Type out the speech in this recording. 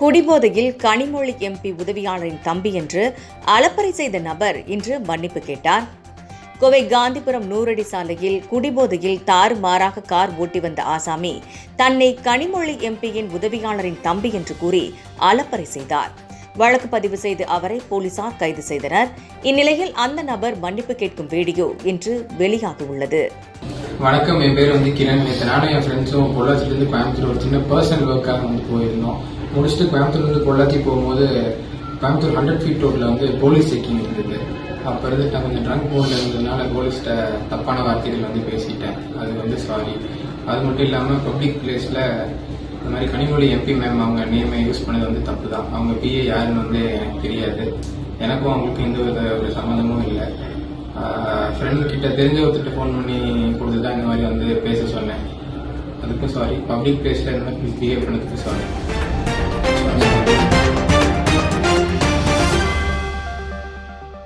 குடிபோதையில் கனிமொழி எம்பி உதவியாளரின் தம்பி என்று அலப்பறை செய்த நபர் இன்று மன்னிப்பு கேட்டார். கோவை காந்திபுரம் நூறடி சாலையில் குடிபோதையில் தாறுமாறாக கார் ஓட்டி வந்த ஆசாமி தன்னை கனிமொழி எம்பியின் உதவியாளரின் தம்பி என்று கூறி அலப்பறை செய்தார். வழக்கு பதிவு செய்து அவரை போலீசார் கைது செய்தனர். இந்நிலையில் அந்த நபர் மன்னிப்பு கேட்கும் வீடியோ இன்று வெளியாகியுள்ளது. வணக்கம் என் பேர் வந்து கிரண். நேற்று நானும் என் ஃப்ரெண்ட்ஸும் பொள்ளாச்சிலேருந்து கோயம்புத்தூர் ஒரு சின்ன பர்சனல் ஒர்க்காக வந்து போயிருந்தோம். முடிச்சுட்டு கோயம்புத்தூர்லேருந்து பொள்ளாச்சி போகும்போது கோயம்புத்தூர் ஹண்ட்ரட் ஃபீட் ரோட்டில் வந்து போலீஸ் செக்கிங் இருந்தது. அப்போ இருந்துட்டு நான் கொஞ்சம் ட்ரங்க் மூடில் இருந்ததுனால போலீஸ்கிட்ட தப்பான வார்த்தைகள் வந்து பேசிட்டேன். அது வந்து சாரி அது மட்டும் இல்லாமல் பப்ளிக் பிளேஸில் இந்த மாதிரி கனிமொழி எம்பி மேம் அவங்க நேமை யூஸ் பண்ணது வந்து தப்பு தான் அவங்க பிஏ யாருன்னு வந்து எனக்கு தெரியாது. எனக்கும் அவங்களுக்கும் எந்த வித ஒரு சம்மந்தமும் இல்லை. ஃப்ரெண்ட் கிட்ட தெரிஞ்ச ஒருத்தர் ஃபோன் பண்ணி கொடுத்து தான் இந்த மாதிரி வந்து பேச சொன்னேன். அதுக்கும் சாரி பப்ளிக் பிளேஸில் இந்த மாதிரி பிஹேவ் பண்ணதுக்கு சாரி